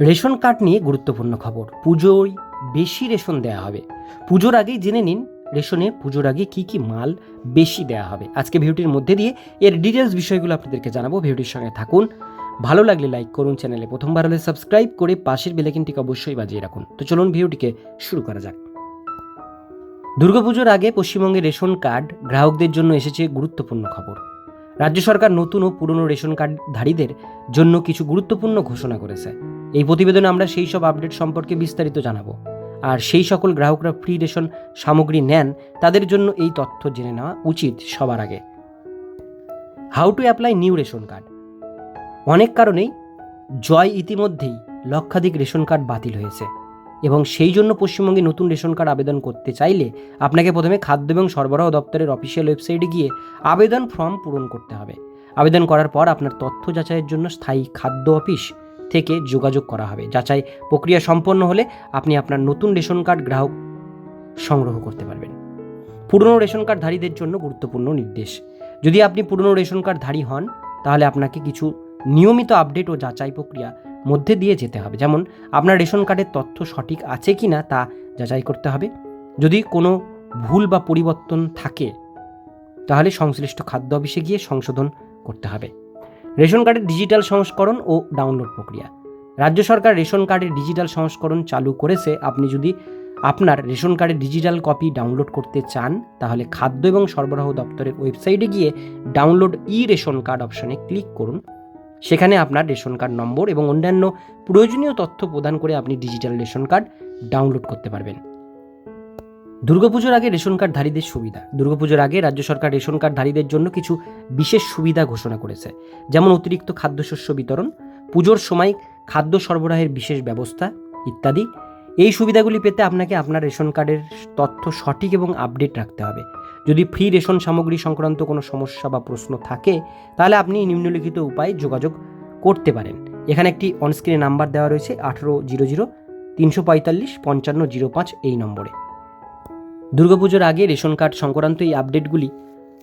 Ration card নিয়ে গুরুত্বপূর্ণ খবর। পুজোয় বেশি রেশন দেওয়া হবে। পুজোর আগেই জেনে নিন রেশনে পুজোর আগে কি কি মাল বেশি দেওয়া হবে। আজকে ভিডিওটির মধ্যে দিয়ে এর ডিটেলস বিষয়গুলো আপনাদেরকে জানাব। ভিডিওটির সঙ্গে থাকুন। ভালো লাগলে লাইক করুন চ্যানেলে। প্রথমবার হলে সাবস্ক্রাইব করে পাশের বেলাইকিনটিকে অবশ্যই বাজিয়ে রাখুন। তো চলুন ভিডিওটিকে শুরু করা যাক। দুর্গাপুজোর আগে পশ্চিমবঙ্গে রেশন কার্ড গ্রাহকদের জন্য এসেছে গুরুত্বপূর্ণ খবর। রাজ্য সরকার নতুন ও পুরনো রেশন কার্ডধারীদের জন্য কিছু গুরুত্বপূর্ণ ঘোষণা করেছে। এই প্রতিবেদনে আমরা সেই সব আপডেট সম্পর্কে বিস্তারিত জানাব। আর সেই সকল গ্রাহকরা ফ্রি রেশন সামগ্রী নেন, তাদের জন্য এই তথ্য জেনে নেওয়া উচিত সবার আগে। How to apply new ration card অনেক কারণেই জয় ইতিমধ্যেই লক্ষাধিক রেশন কার্ড বাতিল হয়েছে। এবং সেই জন্য পশ্চিমবঙ্গে নতুন রেশন কার্ড আবেদন করতে চাইলে আপনাকে প্রথমে খাদ্য এবং সরবরাহ দপ্তরের অফিসিয়াল ওয়েবসাইটে গিয়ে আবেদন ফর্ম পূরণ করতে হবে। আবেদন করার পর আপনার তথ্য যাচাইয়ের জন্য স্থায়ী খাদ্য অফিস থেকে যোগাযোগ করা হবে। যাচাই প্রক্রিয়া সম্পন্ন হলে আপনি আপনার নতুন রেশন কার্ড গ্রাহক সংগ্রহ করতে পারবেন। পুরনো রেশন কার্ডধারীদের জন্য গুরুত্বপূর্ণ নির্দেশ। যদি আপনি পুরনো রেশন কার্ডধারী হন, তাহলে আপনাকে কিছু নিয়মিত আপডেট ও যাচাই প্রক্রিয়া মধ্যে দিয়ে যেতে হবে। যেমন, আপনার রেশন কার্ডের তথ্য সঠিক আছে কি না তা যাচাই করতে হবে। যদি কোনো ভুল বা পরিবর্তন থাকে, তাহলে সংশ্লিষ্ট খাদ্য অফিসে গিয়ে সংশোধন করতে হবে। রেশন কার্ডের ডিজিটাল সংস্করণ ও ডাউনলোড প্রক্রিয়া। রাজ্য সরকার রেশন কার্ডের ডিজিটাল সংস্করণ চালু করেছে। আপনি যদি আপনার রেশন কার্ডের ডিজিটাল কপি ডাউনলোড করতে চান, তাহলে খাদ্য এবং সরবরাহ দপ্তরের ওয়েবসাইটে গিয়ে ডাউনলোড ই রেশন কার্ড অপশনে ক্লিক করুন। সেখানে আপনার রেশন কার্ড নম্বর এবং অন্যান্য প্রয়োজনীয় তথ্য প্রদান করে আপনি ডিজিটাল রেশন কার্ড ডাউনলোড করতে পারবেন। দুর্গাপুজোর আগে রেশন কার্ডধারীদের সুবিধা। দুর্গাপুজোর আগে রাজ্য সরকার রেশন কার্ডধারীদের জন্য কিছু বিশেষ সুবিধা ঘোষণা করেছে। যেমন অতিরিক্ত খাদ্যশস্য বিতরণ, পুজোর সময় খাদ্য সরবরাহের বিশেষ ব্যবস্থা ইত্যাদি। এই সুবিধাগুলি পেতে আপনাকে আপনার রেশন কার্ডের তথ্য সঠিক এবং আপডেট রাখতে হবে। যদি ফ্রি রেশন সামগ্রী সংক্রান্ত কোনো সমস্যা বা প্রশ্ন থাকে, তাহলে আপনি নিম্নলিখিত উপায়ে যোগাযোগ করতে পারেন। এখানে একটি অনস্ক্রিনে নাম্বার দেওয়া রয়েছে আঠেরো জিরো জিরো তিনশো পঁয়তাল্লিশ পঞ্চান্ন জিরো পাঁচ এই নম্বরে। দুর্গাপুজোর আগে রেশন কার্ড সংক্রান্ত এই আপডেটগুলি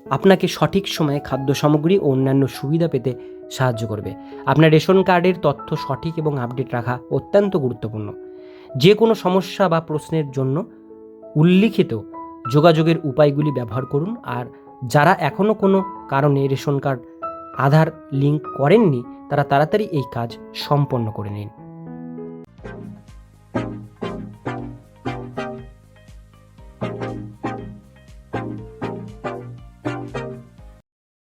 আপনাকে সঠিক সময়ে খাদ্য সামগ্রী ও অন্যান্য সুবিধা পেতে সাহায্য করবে। আপনার রেশন কার্ডের তথ্য সঠিক এবং আপডেট রাখা অত্যন্ত গুরুত্বপূর্ণ। যে কোনো সমস্যা বা প্রশ্নের জন্য উল্লিখিত যোগাযোগের উপায়গুলি ব্যবহার করুন আর যারা এখনও কোনো কারণে রেশন কার্ড, আধার লিঙ্ক করেননি, তারা তাড়াতাড়ি এই কাজ সম্পন্ন করে নিন।